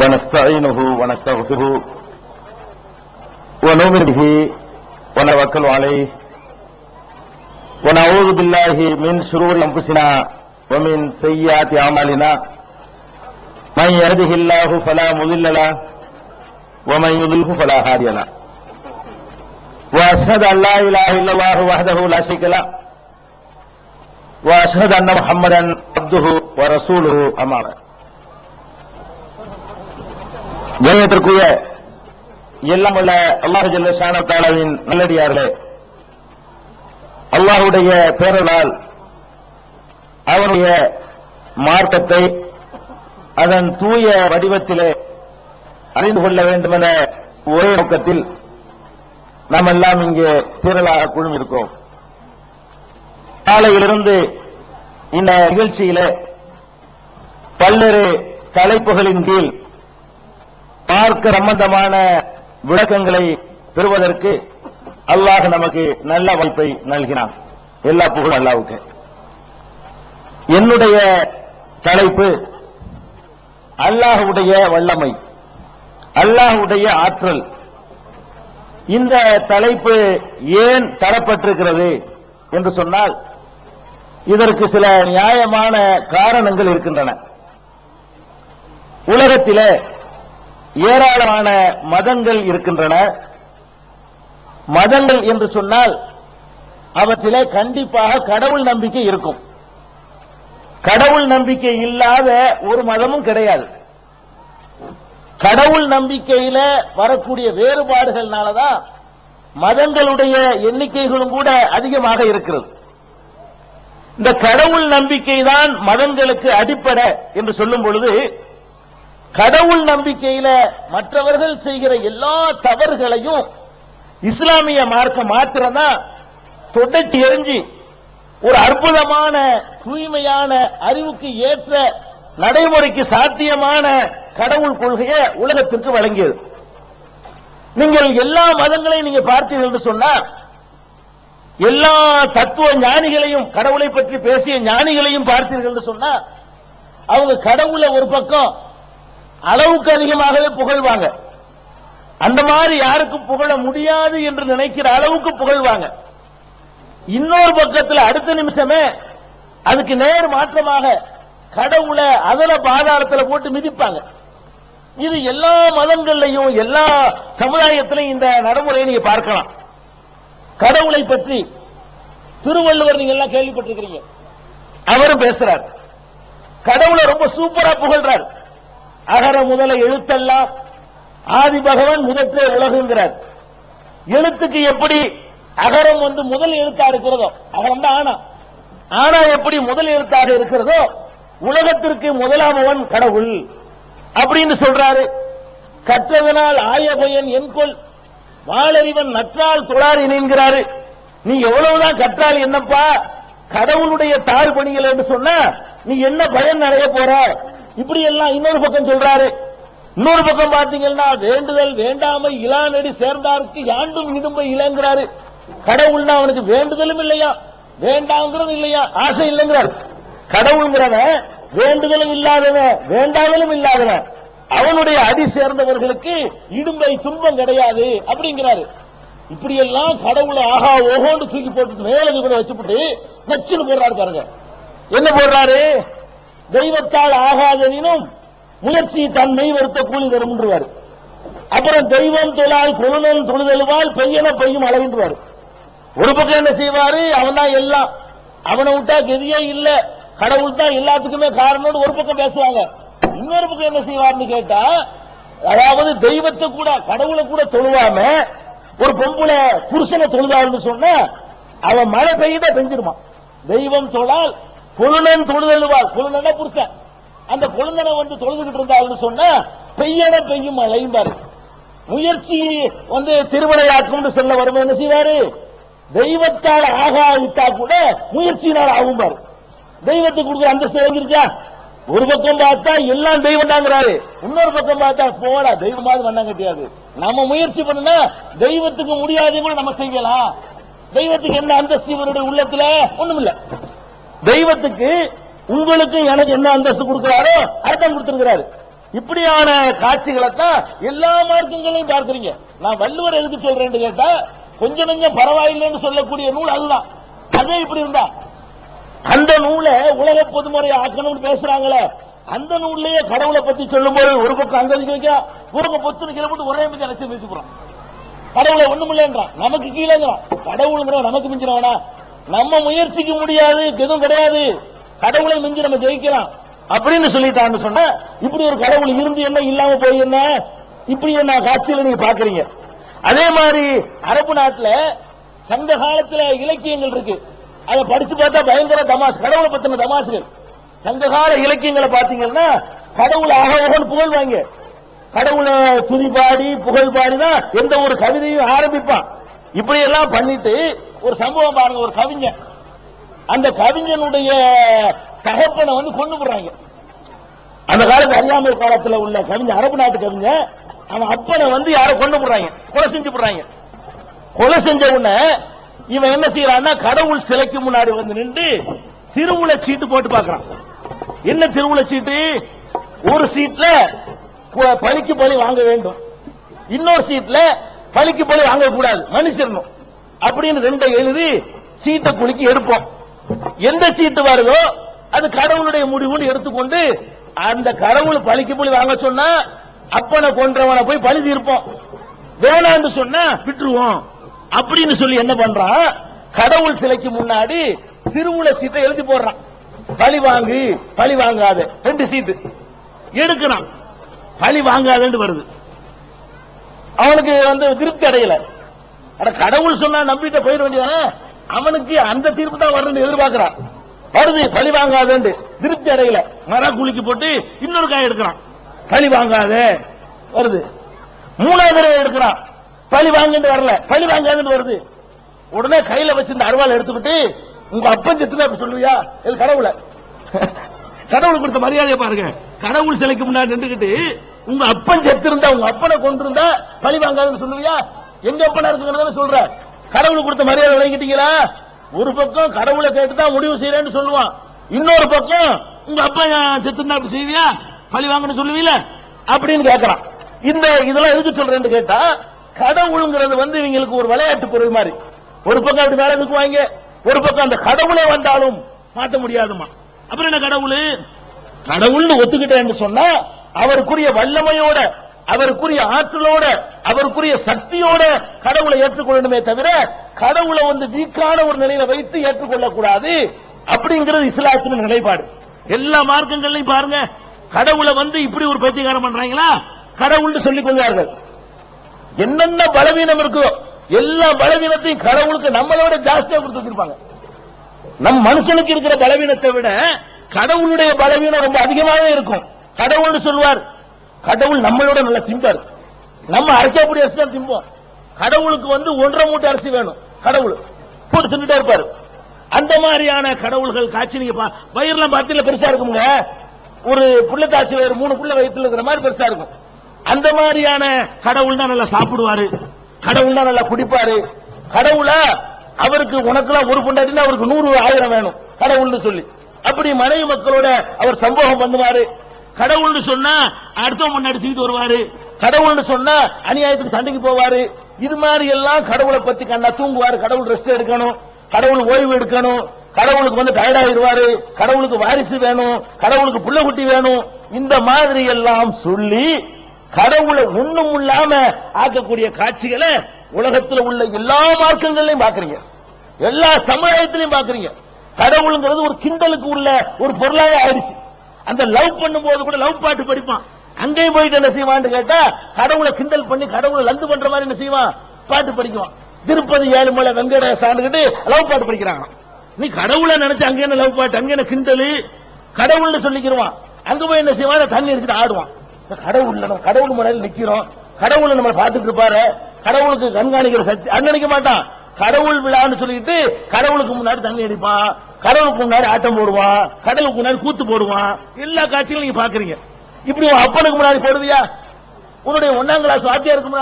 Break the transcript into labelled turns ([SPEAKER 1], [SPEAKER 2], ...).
[SPEAKER 1] ونستعينه ونستغفره ونؤمن به ونتوكل عليه ونعوذ بالله من شرور انفسنا ومن سيئات اعمالنا من يهده الله فلا مضل له ومن يضلله فلا هادي له واشهد ان لا اله الا الله وحده لا شريك له واشهد ان محمدا عبده ورسوله اما بعد கண்ணியத்திற்குரிய எல்லாம் உள்ள அல்லாஹ் ஜல்ல நல்லடியார்களே அல்லாஹுடைய பேரலால் அவருடைய மார்க்கத்தை அதன் தூய வடிவத்திலே அறிந்து கொள்ள வேண்டும் என ஒரே நோக்கத்தில் நாம் எல்லாம் இங்கே திரளாக குழுமிருக்கோம் காலையிலிருந்து இந்த நிகழ்ச்சியிலே பல்வேறு தலைப்புகளின் கீழ் பார்க்க சம்பந்தமான விளக்கங்களை பெறுவதற்கு அல்லாஹ் நமக்கு நல்ல வாய்ப்பை நல்கினான். எல்லா புகழும் அல்லாவுக்கு என்னுடைய தலைப்பு அல்லாஹுடைய வல்லமை அல்லாஹுடைய ஆற்றல். இந்த தலைப்பு ஏன் தரப்பட்டிருக்கிறது என்று சொன்னால் இதற்கு சில நியாயமான காரணங்கள் இருக்கின்றன. உலகத்திலே ஏராளமான மதங்கள் இருக்கின்றன. மதங்கள் என்று சொன்னால் அவற்றிலே கண்டிப்பாக கடவுள் நம்பிக்கை இருக்கும். கடவுள் நம்பிக்கை இல்லாத ஒரு மதமும் கிடையாது. கடவுள் நம்பிக்கையில வரக்கூடிய வேறுபாடுகள்னாலதான் மதங்களுடைய எண்ணிக்கைகளும் கூட அதிகமாக இருக்கிறது. இந்த கடவுள் நம்பிக்கை தான் மதங்களுக்கு அடிப்படை என்று சொல்லும் பொழுது கடவுள் நம்பிக்கையில மற்றவர்கள் செய்கிற எல்லா தவறுகளையும் இஸ்லாமிய மார்க்க மாத்திரம்தான் தொடச்சி எரிஞ்சு ஒரு அற்புதமான தூய்மையான அறிவுக்கு ஏற்ற நடைமுறைக்கு சாத்தியமான கடவுள் கொள்கையை உலகத்திற்கு வழங்கியது. நீங்கள் எல்லா மதங்களையும் நீங்க பார்த்தீர்கள் என்று சொன்னா எல்லா தத்துவ ஞானிகளையும் கடவுளை பற்றி பேசிய ஞானிகளையும் பார்த்தீர்கள் என்று சொன்னா அவங்க கடவுளை ஒரு பக்கம் அளவுக்கு அதிகமாகவே புகழ்வாங்க. அந்த மாதிரி யாருக்கும் புகழ முடியாது என்று நினைக்கிற அளவுக்கு புகழ்வாங்க. இன்னொரு பக்கத்தில் அடுத்த நிமிஷமே அதுக்கு நேர் மாற்றமாக கடவுளை அதல பாதாளத்தில் போட்டு மிதிப்பாங்க. இது எல்லா மதங்கள்லையும் எல்லா சமுதாயத்திலையும் இந்த நடைமுறையை நீங்க பார்க்கலாம். கடவுளை பற்றி திருவள்ளுவர் நீங்க எல்லாம் கேள்விப்பட்டிருக்கிறீங்க. அவரும் பேசுறார். கடவுளை ரொம்ப சூப்பரா புகழ்றாரு. அகர முதல எழுத்தெல்லாம் ஆதி பகவான் முதற்றே உலகுங்கிறார். எழுத்துக்கு எப்படி அகரம் வந்து முதல் எழுத்தா இருக்கிறதோ அகரம் தான் ஆனா. ஆனா எப்படி முதல் எழுத்தாக இருக்கிறதோ உலகத்திற்கு முதலாமவன் கடவுள். அப்படின்னு சொல்றாரு. கற்றதனால் ஆயபயன் என்கொள் வாழறிவன் நற்றால் தொழார் என்கிறாரு நீ எவ்வளவுதான் கற்றால் என்னப்பா? கடவுளுடைய தாழ் பணிகள் என்று சொன்ன நீ என்ன பயன் அடைய போற? இப்படி எல்லாம் இன்னொரு பக்கம் சொல்றாரு. இன்னொரு பக்கம் பாத்தீங்கன்னா வேண்டுதல் வேண்டாமை இளானடி சேர்ந்தாருக்கு யாண்டும் இடும்பை இளங்கிறாரு கடவுள்னா அவனுக்கு வேண்டுதலும் இல்லையா? வேண்டாங்கிறது இல்லையா? ஆசை இல்லைங்கிறார். கடவுள்ங்கிறவன் வேண்டுதலும் இல்லாதவன் வேண்டாதலும் இல்லாதவன் அவனுடைய அடி சேர்ந்தவர்களுக்கு இடும்பை துன்பம் கிடையாது அப்படிங்கிறாரு. இப்படி எல்லாம் கடவுளை ஆஹா ஓஹோன்னு தூக்கி போட்டு மேல கூட வச்சுப்பட்டு நச்சுன்னு போடுறாரு பாருங்க. என்ன போடுறாரு? தெய்வத்தால் ஆகாதனினும் முயற்சி தன்மை வருத்த கூலி தரும்ன்றாரு அப்புறம் தெய்வம் தொழால் கொழுநல் தொழுதலுவால் பெய்யன பெய்யும் அழகின்றாரு ஒரு பக்கம் என்ன செய்வாரு? அவன் தான் எல்லாம் அவனை விட்டா கெதியே இல்ல கடவுள் தான் எல்லாத்துக்குமே காரணம் ஒரு பக்கம் பேசுவாங்க. இன்னொரு பக்கம் என்ன செய்வார்னு கேட்டா அதாவது தெய்வத்தை கூட கடவுளை கூட தொழுவாம ஒரு பொம்புல புருஷனை தொழுதாள்னு சொன்னா அவன் மழை பெய்யுதா பெஞ்சிருமா தெய்வம் தொழால் கொழுநன் தொழுதல்வார் கொழுநன புருஷன். அந்த கொழுந்தனை வந்து தொழுதுகிட்டு இருந்தாள்னு சொன்னா பெய்யன பெய்யும் மழைம்பாரு முயற்சி வந்து திருவிளையாக்கும் சொல்ல வரும் என்ன செய்வாரு? தெய்வத்தால் ஆகாவிட்டா கூட முயற்சியினால் ஆகும் பாரு தெய்வத்துக்கு கொடுக்குற அந்தஸ்து எழுந்திருச்சா ஒரு பக்கம் பார்த்தா எல்லாம் தெய்வம் தாங்கிறாரு இன்னொரு பக்கம் பார்த்தா போடா தெய்வமாவது வண்ணம் கட்டியாது. நம்ம முயற்சி பண்ணா தெய்வத்துக்கு முடியாதே கூட நம்ம செய்யலாம். தெய்வத்துக்கு என்ன அந்தஸ்து இவருடைய உள்ளத்துல? ஒண்ணும் இல்லை தெய்வத்துக்கு உங்களுக்கு எனக்கு என்ன அந்தஸ்து கொடுக்கிறாரோ அர்த்தம் கொடுத்திருக்கிறாரு. இப்படியான காட்சிகளை தான் எல்லா மார்க்கங்களையும் பார்க்கறீங்க. நான் வள்ளுவர் எதுக்கு சொல்றேன்னு கேட்டா கொஞ்சம் கொஞ்சம் பரவாயில்லைன்னு சொல்லக்கூடிய நூல் அதுதான். அதே இப்படி இருந்தா. அந்த நூலை உலக பொதுமுறை ஆக்கணும்னு பேசுறாங்களே அந்த நூல்லயே கடவுளை பத்தி சொல்லும் போது ஒரு பக்கம் அங்க வைக்க ஒரு பக்கம் பொத்து கீழே போட்டு ஒரே மிஞ்சி அலட்சியம் பேசி போறான் கடவுளை ஒண்ணுமில்லைன்றான். நமக்கு கீழேங்கிறான். கடவுளுங்கிறவன் நமக்கு மிஞ்சினவனா? நம்ம முயற்சிக்க முடியாது எதுவும் கிடையாது. கடவுளை மிஞ்சி நம்ம ஜெயிக்கலாம். அப்படின்னு சொல்லிட்டான்னு சொன்ன இப்படி ஒரு கடவுள் இருந்து என்ன இல்லாம போய் என்ன? இப்படி என்ன காட்சியில நீங்க பாக்குறீங்க. அதே மாதிரி அரபு நாட்டுல சங்க காலத்துல இலக்கியங்கள் இருக்கு. அதை படிச்சு பார்த்தா பயங்கர தமாஸ் கடவுளை பத்தின தமாசுகள் சங்ககால இலக்கியங்களை பாத்தீங்கன்னா கடவுளை அகோகன் புகழ்வாங்க கடவுளை துதி பாடி புகழ் பாடி தான் எந்த ஒரு கவிதையும் ஆரம்பிப்பான். இப்படி எல்லாம் பண்ணிட்டு ஒரு சம்பவம் பாருங்க ஒரு கவிஞன். அந்த கவிஞனுடைய தகப்பனை வந்து கொண்டு போடுறாங்க அந்த காலத்து அறியாமை காலத்துல உள்ள கவிஞன் அரபு நாட்டு கவிஞன் அவன் அப்பனை வந்து யாரோ கொண்டு போடுறாங்க கொலை செஞ்சு போடுறாங்க கொலை செஞ்ச உடனே இவன் என்ன செய்யறான்னா கடவுள் சிலைக்கு முன்னாடி வந்து நின்று திருவுளை சீட்டு போட்டு பார்க்கறான். என்ன திருவுளை சீட்டு? ஒரு சீட்ல பலிக்கு பலி வாங்க வேண்டும். இன்னொரு சீட்ல பலிக்கு பலி வாங்க கூடாது மனுஷரணும் அப்படின்னு ரெண்டை எழுதி சீட்டை குலுக்கி எடுப்போம். எந்த சீட்டு வருதோ அது கடவுளுடைய முடிவுன்னு எடுத்துக்கொண்டு அந்த கடவுள் பழிக்கு பலி வாங்க சொன்னா அப்பனை கொன்றவனை போய் பழி தீர்ப்போம். வேணான்னு சொன்னா விட்டுருவோம். அப்படின்னு சொல்லி என்ன பண்றான் கடவுள் சிலைக்கு முன்னாடி திருவுள சீட்டை எழுதி போடுறான். பழி வாங்கு பழி வாங்காத. ரெண்டு சீட்டு. எடுக்கிறான். பழி வாங்காதன்னு வருது. அவனுக்கு வந்து திருப்தி அடையல. அட கடவுள் சொன்னா நம்பிட்டு போயிட வேண்டியதானே? அவனுக்கு அந்த தீர்ப்பு தான் வரணும்னு எதிர்பார்க்கிறான். வருது பழி வாங்காதேன்னு திருப்தி அடையல. மர குலுக்கி போட்டு இன்னொரு காய் எடுக்கிறான். பழி வாங்காதே. வருது. மூணாவது தடவை எடுக்கிறான். பழி வாங்கிட்டு வரல. பழி வாங்காதுன்னு வருது. உடனே கையில வச்சிருந்த அருவாள் எடுத்துக்கிட்டு உங்க அப்பன் செத்துல அப்படி சொல்லுவியா? இது கடவுளை. கடவுள் கொடுத்த மரியாதையை பாருங்க. கடவுள் சிலைக்கு முன்னாடி நின்றுகிட்டு உங்க அப்பன் செத்திருந்தா உங்க அப்பனை கொண்டிருந்தா பழி வாங்காதுன்னு சொல்லுவியா? எங்க அப்பனா இருக்குங்கிறத சொல்ற? கடவுள் கொடுத்த மரியாதை விளங்கிட்டீங்களா ஒரு பக்கம் கடவுளை கேட்டு தான் முடிவு செய்யறேன்னு சொல்லுவான். இன்னொரு பக்கம் உங்க அப்பா செத்துனா அப்படி செய்வியா? பழி வாங்கன்னு சொல்லுவீல அப்படின்னு கேட்கறான் இந்த இதெல்லாம் எதுக்கு சொல்றேன்னு கேட்டா கடவுளுங்கிறது வந்து இவங்களுக்கு ஒரு விளையாட்டு பொருள் மாதிரி. ஒரு பக்கம் அப்படி மேல நிற்குவாங்க ஒரு பக்கம் அந்த கடவுளே வந்தாலும் மாற்ற முடியாதுமா. அப்புறம் என்ன கடவுள்? கடவுள்னு ஒத்துக்கிட்டேன்னு சொன்னா அவருக்குரிய வல்லமையோட அவருக்குரிய ஆற்றலோட அவருக்குரிய சக்தியோட கடவுளை ஏற்றுக்கொள்ளணுமே தவிர கடவுளை வந்து வீக்கான ஒரு நிலையில வைத்து ஏற்றுக்கொள்ள கூடாது அப்படிங்கிறது இஸ்லாத்தின் நிலைப்பாடு. எல்லா மார்க்கங்களையும் பாருங்க கடவுளை வந்து இப்படி ஒரு பைத்தியகாரம் பண்றாங்களா? கடவுள்னு சொல்லிக் கொள்வார்கள். என்னென்ன பலவீனம் இருக்கோ எல்லா பலவீனத்தையும் கடவுளுக்கு நம்மளோட ஜாஸ்தியா கொடுத்து வச்சிருப்பாங்க. நம் மனுஷனுக்கு இருக்கிற பலவீனத்தை விட கடவுளுடைய பலவீனம் ரொம்ப அதிகமாகவே இருக்கும். கடவுள்னு சொல்வார் கடவுள் நம்மளோட நல்ல திம்பாரு நம்ம அரைக்கக்கூடிய அரிசி தான் திம்போம். கடவுளுக்கு வந்து ஒன்றரை மூட்டை அரிசி வேணும். கடவுள். போட்டு தின்னுட்டே இருப்பாரு. அந்த மாதிரியான கடவுள்கள் காட்சி நீங்க வயிறுலாம் பார்த்தீங்களா பெருசா இருக்குங்க ஒரு புள்ள காட்சி வயிறு மூணு புள்ள வயிற்றுல இருக்கிற மாதிரி பெருசா இருக்கும். அந்த மாதிரியான கடவுள் தான் நல்லா சாப்பிடுவாரு. கடவுள் தான் நல்லா குடிப்பாரு. கடவுளா அவருக்கு உனக்கெல்லாம் ஒரு பொண்டாட்டினா அவருக்கு நூறு ஆயிரம் வேணும். கடவுள்னு சொல்லி. அப்படி மனைவி மக்களோட அவர் சம்பவம் பண்ணுவாரு. கடவுள்னு சொன்னா அடுத்தவங்க முன்னாடி தூக்கிட்டு வருவாரு. கடவுள்னு சொன்னா அநியாயத்துக்கு சண்டைக்கு போவாரு. இது மாதிரி எல்லாம் கடவுளை பத்தி கண்ணா தூங்குவாரு. கடவுள் ரெஸ்ட் எடுக்கணும். கடவுள் ஓய்வு எடுக்கணும். கடவுளுக்கு வந்து டயர்ட் ஆயிடுவாரு கடவுளுக்கு வாரிசு வேணும். கடவுளுக்கு புள்ள குட்டி வேணும். இந்த மாதிரி எல்லாம் சொல்லி கடவுளை ஒண்ணும் இல்லாம ஆக்கக்கூடிய காட்சிகளை உலகத்தில் உள்ள எல்லா மார்க்கங்களையும் பாக்குறீங்க எல்லா சமுதாயத்திலையும் பாக்குறீங்க கடவுளுங்கிறது ஒரு கிண்டலுக்கு உள்ள ஒரு பொருளாக ஆயிடுச்சு. அந்த லவ் பண்ணும் போது கூட லவ் பாட்டு படிப்பான். அங்கேயும் போயிட்டு என்ன செய்வான்னு கேட்டா கடவுளை கிண்டல் பண்ணி கடவுளை லந்து பண்ற மாதிரி என்ன செய்வான்? பாட்டு படிக்குவான். திருப்பதி ஏழுமலை வெங்கடேசான்கிட்டு லவ் பாட்டு படிக்கிறாங்க நீ கடவுளை நினைச்சு அங்க என்ன லவ் பாட்டு அங்க என்ன கிண்டலு? கடவுள்னு சொல்லிக்கிறவான் அங்க போய் என்ன செய்வான்? தண்ணி எடுத்துட்டு ஆடுவான். கடவுள் கடவுள் முறையில் நிக்கிறோம். கடவுளை நம்ம பார்த்துட்டு இருப்பாரு. கடவுளுக்கு கண்காணிக்கிற சக்தி அது நினைக்க மாட்டான். கடவுள் விழான்னு சொல்லிட்டு கடவுளுக்கு முன்னாடி தண்ணி அடிப்பான். கடவுளுக்கு முன்னாடி ஆட்டம் போடுவான் கடலுக்கு முன்னாடி கூத்து போடுவான். எல்லா காட்சிகளும் நீங்க பாக்குறீங்க. இப்படி அப்பனுக்கு முன்னாடி போடுவியா? உன்னுடைய ஒன்னாம் கிளாஸ் வாத்தியாருக்கு முன்னாடி